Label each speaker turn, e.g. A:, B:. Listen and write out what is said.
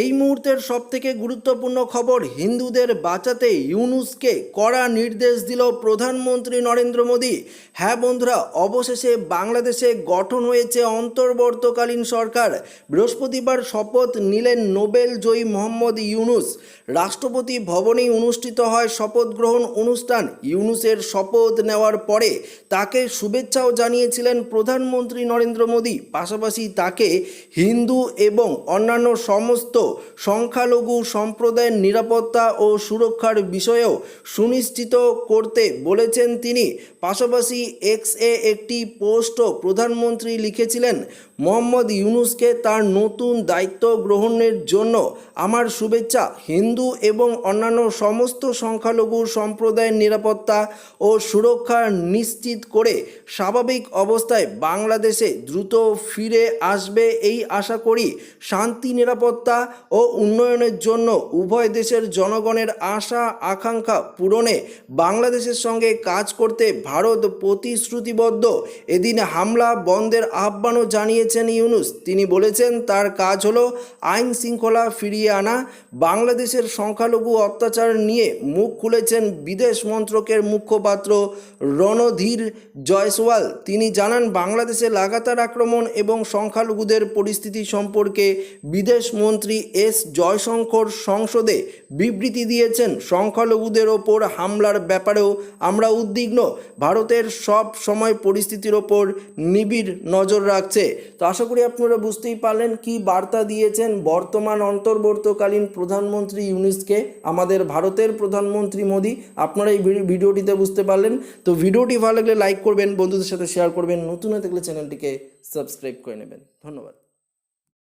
A: এই মুহূর্তের সবথেকে গুরুত্বপূর্ণ খবর, হিন্দুদের বাঁচাতে ইউনুসকে কড়া নির্দেশ দিল প্রধানমন্ত্রী নরেন্দ্র মোদী। হ্যাঁ বন্ধুরা, অবশেষে বাংলাদেশে গঠন হয়েছে অন্তর্বর্তকালীন সরকার। বৃহস্পতিবার শপথ নিলেন নোবেল জয়ী মোহাম্মদ ইউনুস। রাষ্ট্রপতি ভবনেই অনুষ্ঠিত হয় শপথ গ্রহণ অনুষ্ঠান। ইউনুসের শপথ নেওয়ার পরে তাকে শুভেচ্ছাও জানিয়েছিলেন প্রধানমন্ত্রী নরেন্দ্র মোদী। পাশাপাশি তাকে হিন্দু এবং অন্যান্য সমস্ত সংখ্যালঘু সম্প্রদায়ের নিরাপত্তা ও সুরক্ষার বিষয়েও সুনিশ্চিত করতে বলেছেন তিনি। পাশাপাশি এক্স এ একটি পোস্টও প্রধানমন্ত্রী লিখেছিলেন, মোহাম্মদ ইউনুসকে তার নতুন দায়িত্ব গ্রহণের জন্য আমার শুভেচ্ছা। হিন্দু এবং অন্যান্য সমস্ত সংখ্যালঘু সম্প্রদায়ের নিরাপত্তা ও সুরক্ষা নিশ্চিত করে স্বাভাবিক অবস্থায় বাংলাদেশে দ্রুত ফিরে আসবে এই আশা করি। শান্তি, নিরাপত্তা ও উন্নয়নের জন্য উভয় দেশের জনগণের আশা, আকাঙ্ক্ষা পূরণে বাংলাদেশের সঙ্গে কাজ করতে ভারত প্রতিশ্রুতিবদ্ধ। এদিন হামলা, বন্ধের আহ্বানও জানিয়েছেন ইউনুস। তিনি বলেছেন, তার কাজ হলো আইন শৃঙ্খলা ফিরিয়ে আনা। বাংলাদেশের সংখ্যালঘু অত্যাচার নিয়ে মুখ খুলেছেন বিদেশ মন্ত্রকের মুখপাত্র রণধীর জয়সওয়াল। তিনি জানান, বাংলাদেশে লাগাতার আক্রমণ এবং সংখ্যালঘুদের পরিস্থিতি সম্পর্কে বিদেশ মন্ত্রী এস জয়শঙ্কর সংসদে বিবৃতি দিয়েছেন, সংখ্যালঘুদের ওপর হামলার ব্যাপারেও আমরা উদ্বিগ্ন। ভারতের সব সময় পরিস্থিতির ওপর নিবিড় নজর রাখছে। তো আশা করি আপনারা বুঝতেই পারলেন কি বার্তা দিয়েছেন বর্তমান অন্তর্বর্তীকালীন প্রধানমন্ত্রী ইউনিসকে, আমাদের ভারতের প্রধানমন্ত্রী মোদী। আপনারা এই ভিডিওটিতে বুঝতে পারলেন। তো ভিডিওটি ভালো লাগলে লাইক করবেন, বন্ধুদের সাথে শেয়ার করবেন। নতুন হয়ে থাকলে চ্যানেলটিকে সাবস্ক্রাইব করে নেবেন। ধন্যবাদ।